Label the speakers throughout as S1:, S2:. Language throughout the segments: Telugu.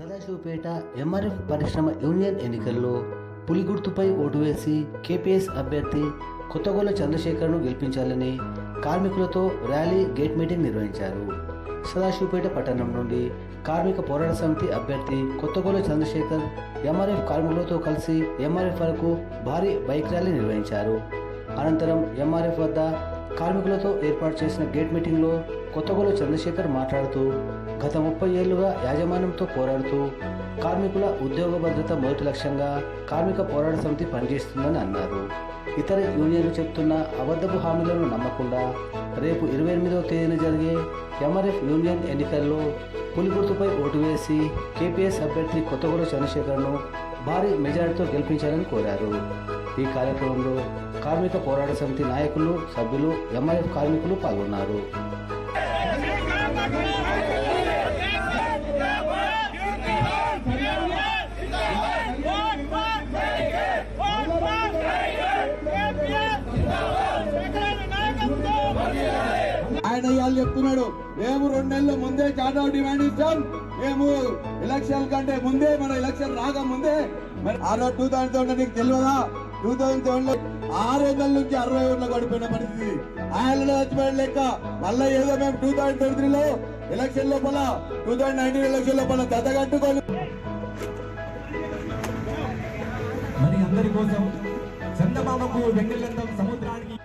S1: సదాశివపేట ఎంఆర్ఎఫ్ పరిశ్రమ యూనియన్ ఎన్నికల్లో పులిగుర్తుపై ఓటు వేసి కేపీఎస్ అభ్యర్థి కొత్తగోల చంద్రశేఖర్ను గెలిపించాలని కార్మికులతో ర్యాలీ గేట్ మీటింగ్ నిర్వహించారు. సదాశివపేట పట్టణం నుండి కార్మిక పోరాట సమితి అభ్యర్థి కొత్తగోల చంద్రశేఖర్ ఎంఆర్ఎఫ్ కార్మికులతో కలిసి ఎంఆర్ఎఫ్ వరకు భారీ బైక్ ర్యాలీ నిర్వహించారు. అనంతరం ఎంఆర్ఎఫ్ వద్ద కార్మికులతో ఏర్పాటు చేసిన గేట్ మీటింగ్లో కొత్తగూడ చంద్రశేఖర్ మాట్లాడుతూ గత ముప్పై ఏళ్ళుగా యాజమాన్యంతో పోరాడుతూ కార్మికుల ఉద్యోగ భద్రత మొదటి లక్ష్యంగా కార్మిక పోరాట సమితి పనిచేస్తుందని అన్నారు. ఇతర యూనియన్లు చెప్తున్న అబద్ధపు హామీలను నమ్మకుండా రేపు ఇరవై ఎనిమిదవ తేదీన జరిగే ఎంఆర్ఎఫ్ యూనియన్ ఎన్నికల్లో పులి గుర్తుపై ఓటు వేసి కేపీఎస్ అభ్యర్థి కొత్తగూడ చంద్రశేఖర్ను భారీ మెజారిటీతో గెలిపించాలని కోరారు. ఈ కార్యక్రమంలో కార్మిక పోరాట సమితి నాయకులు సభ్యులు ఎంఐఎఫ్ కార్మికులు పాల్గొన్నారు.
S2: ఆయన ఇవాళ చెప్తున్నాడు మేము రెండు నెలల ముందే చార్ట్ డిమాండ్ ఇస్తాం మేము ఎలక్షన్ కంటే ముందే మన ఎలక్షన్ రాక ముందే మరి ఆ రోజు టూ థౌసండ్ నీకు తెలియదా? టూ థౌసండ్ సెవెన్లో ఆరు వందల నుంచి అరవై ఓట్ల పడిపోయిన పరిస్థితి. ఆయన చచ్చిపోయిన లెక్క మళ్ళీ ఏదో మేము టూ థౌసండ్ ట్వంటీ త్రీలో ఎలక్షన్ లోపల టూ థౌసండ్ నైన్టీన్ ఎలక్షన్ లోపల దత్తగట్టుకొని
S3: మరి అందరి కోసం చందమామకు వెన్నెలందం సముద్రానికి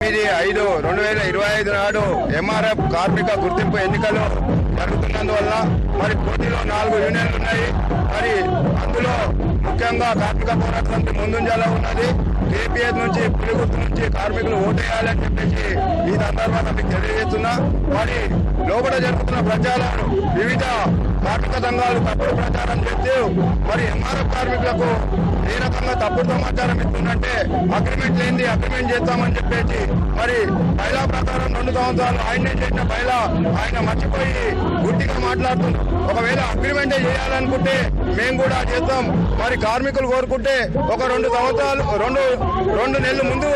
S4: ఎనిమిది ఐదు రెండు వేల ఇరవై ఐదు నాడు ఎంఆర్ఎఫ్ కార్మిక గుర్తింపు ఎన్నికలు జరుగుతున్నందువల్ల మరి పోటీలో నాలుగు యూనియన్లు ఉన్నాయి. మరి అందులో ముఖ్యంగా కార్మిక పోరాట సమితి ముందుంజలో ఉన్నది. కేపీఎస్ నుంచి పిలుగుర్తు నుంచి కార్మికులు ఓటేయాలని చెప్పేసి ఈ సందర్భంగా మీకు తెలియజేస్తున్నా. మరి లోపల జరుగుతున్న ప్రచారాలు వివిధ కార్మిక సంఘాలు తప్పుడు ప్రచారం చేస్తూ మరి ఎంఆర్ఎఫ్ కార్మికులకు ఏ రకంగా తప్పుడు సమాచారం ఇస్తుందంటే అగ్రిమెంట్ లేనిది అగ్రిమెంట్ చేస్తామని చెప్పేసి మరి బయలా ప్రకారం రెండు సంవత్సరాలు ఆయన చేసిన బయలా ఆయన మర్చిపోయి గుడ్డిగా మాట్లాడుతుంది ఒకవేళ అగ్రిమెంట్ చేయాలనుకుంటే మేము కూడా చేస్తాం మరి కార్మికులు కోరుకుంటే ఒక రెండు సంవత్సరాలు రెండు రెండు నెలల ముందు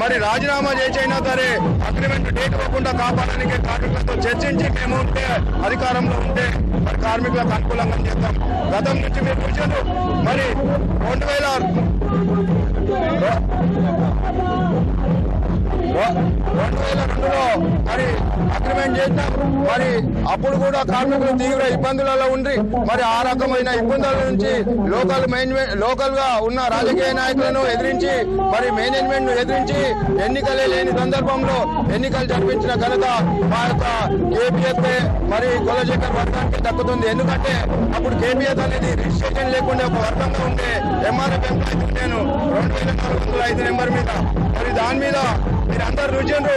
S4: మరి రాజీనామా చేసైనా సరే అగ్రిమెంట్ డేట్ ఇవ్వకుండా కాపాడడానికి కార్మికులతో చర్చించి మేము ఉంటే అధికారంలో ఉంటే మరి కార్మికులకు అనుకూలంగా చేస్తాం గతం నుంచి మీరు చూసారు మరి రెండు వేల రెండు వేల రెండులో అగ్రిమెంట్ చేసినాం మరి అప్పుడు కూడా కార్మికులు తీవ్ర ఇబ్బందులలో ఉండి మరి ఆ రకమైన ఇబ్బందుల నుంచి లోకల్ మేనేజ్మెంట్ లోకల్గా ఉన్న రాజకీయ నాయకులను ఎదిరించి మరి మేనేజ్మెంట్ను ఎదిరించి ఎన్నికలే లేని సందర్భంలో ఎన్నికలు జరిపించిన ఘనత మా యొక్క కేపీఎస్ మరి కులశేఖర్ వర్గానికి దక్కుతుంది. ఎందుకంటే అప్పుడు కేపీఎస్ అనేది రిజిస్ట్రేషన్ లేకుండా ఒక వర్గంగా ఉండే ఎంఆర్ఎఫ్ ఎంప్లాయీ నేను రెండు వేల నాలుగు వందల ఐదు నెంబర్ మీద మరి దాని మీద మీరందరూ రుచిండ్రు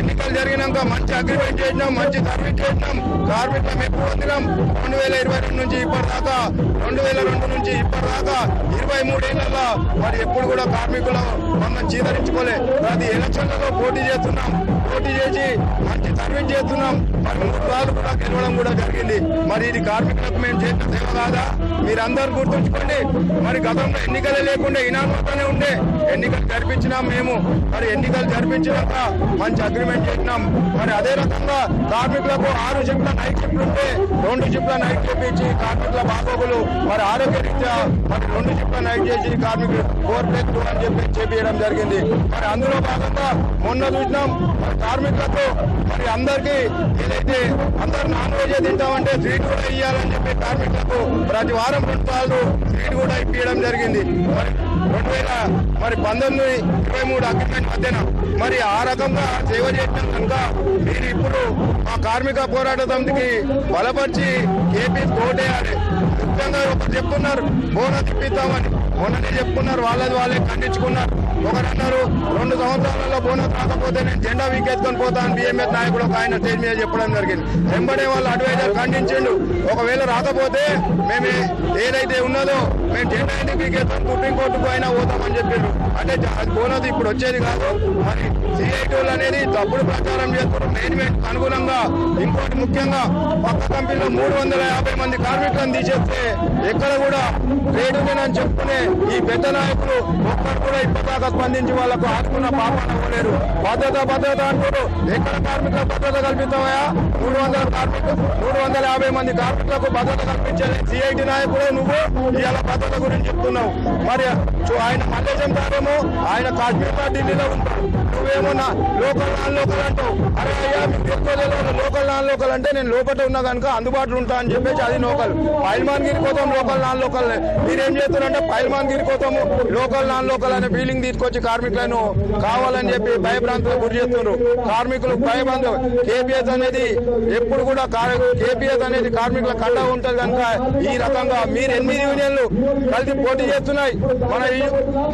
S4: ఎన్నికలు జరిగినాక మంచి అగ్రిమెంట్ చేసినాం మంచి సర్వీస్ చేసినాం. కార్మికులం ఎక్కువ పొందినాం. రెండు వేల ఇరవై రెండు నుంచి ఇప్పటిదాకా రెండు వేల రెండు నుంచి ఇప్పటిదాకా ఇరవై మూడేళ్ళలో మరి ఎప్పుడు కూడా కార్మికులు మనం చీదరించుకోలే. ప్రతి ఎలక్షన్లలో పోటీ చేస్తున్నాం. పోటీ చేసి మంచి సర్వీస్ చేస్తున్నాం. మరి మూడు సార్లు కూడా గెలవడం కూడా జరిగింది. మరి ఇది కార్మికులకు మేము చేసిన సేవ కాదా? మీరందరూ గుర్తుంచుకోండి. మరి గతంలో ఎన్నికలే లేకుండా ఇనామతోనే ఉండే ఎన్నికలు జరిపించినాం మేము. మరి ఎన్నికలు జరిపించినాక మంచి అగ్రిమెంట్ చేసినాం. మరి అదే రకంగా కార్మికులకు ఆరు షిఫ్ట్ల నైట్ షిఫ్ట్ ఉంటే రెండు షిఫ్ట్ల నైట్ చేపించి కార్మికుల బాగోగులు మరి ఆరోగ్యరీత్యా మరి రెండు షిఫ్ట్ల నైట్ చేసి కార్మికులు ఫోర్ ప్లేస్ టూ అని చెప్పి చేపించడం జరిగింది. మరి అందులో భాగంగా మొన్న చూసినాం మరి కార్మికులకు మరి అందరికీ ఏదైతే అందరు నాన్ వెజ్ తింటామంటే స్వీట్ కూడా ఇవ్వాలని చెప్పి కార్మికులకు ప్రతి వారం రెండు సార్లు స్వీట్ కూడా ఇప్పించడం జరిగింది. మరి రెండు వేల మరి పంతొమ్మిది ఇరవై మూడు అగ్రిమెంట్ మధ్యన మరి ఆ రకంగా సేవ చేసిన కనుక మీరు ఇప్పుడు మా కార్మిక పోరాట సమితికి బలపరిచి ఏపీ తోటేయాలి ముఖ్యంగా ఒకరు చెప్తున్నారు బోనస్ ఇప్పిస్తామని. మొన్ననే చెప్పుకున్నారు వాళ్ళది వాళ్ళే ఖండించుకున్నారు. ఒకరు అన్నారు రెండు సంవత్సరాలలో బోనస్ రాకపోతే నేను జెండా వీకెత్తుకొని పోతాను. బిఎంఎస్ నాయకుడు ఒక ఆయన స్టేజ్ మీద చెప్పడం జరిగింది. వెంబడే వాళ్ళ అడ్వైజర్ ఖండించిండు. ఒకవేళ రాకపోతే మేము ఏదైతే ఉన్నదో మేము జెండా ఎందుకు పీకేస్తాం సుప్రీంకోర్టుకు అయినా పోతామని చెప్పారు అంటే బోనస్ ఇప్పుడు వచ్చేది కాదు. మరి సిఐటీలు అనేది తప్పుడు ప్రచారం చేస్తారు మేనేజ్మెంట్ అనుగుణంగా ఇంకోటి ముఖ్యంగా పక్క కంపెనీలో మూడు వందల యాభై మంది కార్మికులను తీసేస్తే ఎక్కడ కూడా ట్రేడ్ యూనియన్ అని చెప్పుకునే ఈ పెద్ద నాయకులు ఒక్కరు కూడా ఇప్పటిదాకా స్పందించి వాళ్ళకు ఆదుకున్న పాపన అవ్వలేరు భద్రత భద్రత అంటారు ఎక్కడ కార్మికులకు భద్రత కల్పిస్తామయా మూడు వందల కార్మికులు మూడు వందల యాభై మంది కార్మికులకు భద్రత కల్పించాలి సిఐటి నాయకుడే నువ్వు? ఇవాళ భద్రత గురించి చెప్తున్నావు. మరి చూ- ఆయన మల్లేశం తారేమో ఆయన కాశ్మీర్ ఢిల్లీలో ఉంటారు నువ్వే నా లోకల్ నాన్ లోకల్ అంటావు. అరే అయ్యా మీకు తెలుసుకోలేదు లోకల్ నాన్ లోకల్ అంటే నేను లోపల ఉన్నా కనుక అందుబాటులో ఉంటా అని చెప్పేసి అది లోకల్. పైల్మాన్ గిరి కోతం లోకల్ నాన్ లోకల్ మీరేం చేస్తున్నారంటే పైల్మాన్ గిరి కోసం లోకల్ నాన్ లోకల్ అనే ఫీలింగ్ తీసుకొచ్చి కార్మికులను కావాలని చెప్పి భయభ్రాంతులకు గురి చేస్తున్నారు కార్మికులు భయభ్రాంతులు. కేపీఎస్ అనేది ఎప్పుడు కూడా కేపీఎస్ అనేది కార్మికుల కండ ఉంటది కనుక ఈ రకంగా మీరు ఎనిమిది యూనియన్లు కలిసి పోటీ చేస్తున్నాయి. మన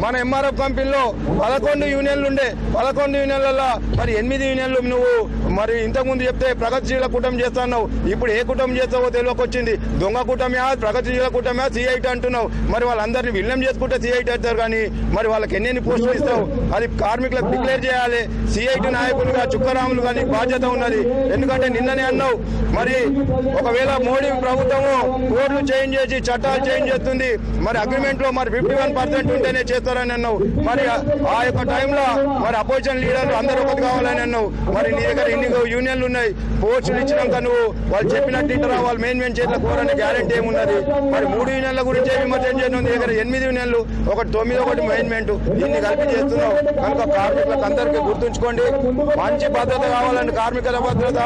S4: మన ఎంఆర్ఎఫ్ కంపెనీలో పదకొండు యూనియన్లు ఉండే. పదకొండు యూనియన్లలో మరి ఎనిమిది యూనియన్లు నువ్వు మరి ఇంతకుముందు చెప్తే ప్రగతిశీల కూటమి చేస్తున్నావు. ఇప్పుడు ఏ కూటమి చేస్తావో తెలియకొచ్చింది. దొంగ కూటమి ప్రగతిశీల కూటమి సిఐటి అంటున్నావు. మరి వాళ్ళందరినీ విలీనం చేసుకుంటే సిఐటి అవుతారు కానీ మరి వాళ్ళకి ఎన్ని పోస్టులు ఇస్తావు? అది కార్మికులకు డిక్లేర్ చేయాలి. సిఐటి నాయకులుగా చుక్కరాములు కానీ బాధ్యత ఉన్నది. ఎందుకంటే నిన్ననే అన్నావు. మరి ఒకవేళ మోడీ ప్రభుత్వము కోడ్లు చేంజ్ చేసి చట్టాలు చేంజ్ చేస్తుంది మరి అగ్రిమెంట్లో మరి ఫిఫ్టీ వన్ పర్సెంట్ ఉంటేనే చేస్తారని అన్నావు. మరి ఆ- ఆ యొక్క టైంలో మరి అపోజిషన్ లీడర్లు అందరూ ఒకటి కావాలని అన్నావు. మరి నీ దగ్గర ఇన్ని యూనియన్లు ఉన్నాయి? పోస్టులు ఇచ్చినాక నువ్వు వాళ్ళు చెప్పినట్టు ఇంటరా వాళ్ళు మెయిన్ మెయిన్ చేతిలో కోరని గ్యారంటీ ఏమున్నది? మరి మూడు యూనియన్ల గురించి ఏమి విమర్శన చేయను? నీ దగ్గర ఎనిమిది యూనియన్లు ఒకటి తొమ్మిది ఒకటి మెయిన్మెంట్ ఇన్ని కలిపి చేస్తున్నావు. కనుక కార్మికులకు అందరికీ గుర్తుంచుకోండి. మంచి భద్రత కావాలంటే కార్మికుల భద్రత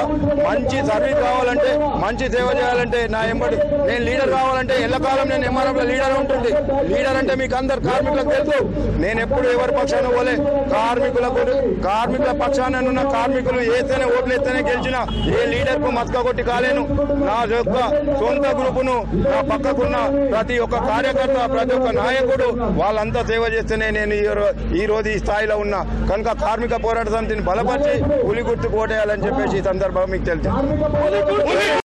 S4: మంచి సర్వీస్ కావాలంటే మంచి సేవ చేయాలంటే నా ఎంబడి నేను లీడర్ కావాలంటే ఎల్లకాలం నేను ఎంఆర్ఎఫ్ లీడర్ ఉంటుంది. లీడర్ అంటే మీకు అందరు కార్మికులకు తెలుసు. నేను ఎప్పుడు ఎవరి పక్షాన పోలే? కార్మికులకు కార్మికుల పక్షాన ఉన్న కార్మికులు ఏతేనే ఓట్లు ఎత్తేనే గెలిచిన ఏ లీడర్కు మత్క కొట్టి కాలేను. నా యొక్క సొంత గ్రూపును నా పక్కకున్న ప్రతి ఒక్క కార్యకర్త ప్రతి ఒక్క నాయకుడు వాళ్ళంతా సేవ చేస్తేనే నేను ఈ ఈ రోజు ఈ స్థాయిలో ఉన్నా. కనుక కార్మిక పోరాట సమితిని బలపరిచి పులి గుర్తు కోటేయాలని చెప్పేసి ఈ సందర్భంగా మీకు తెలుసు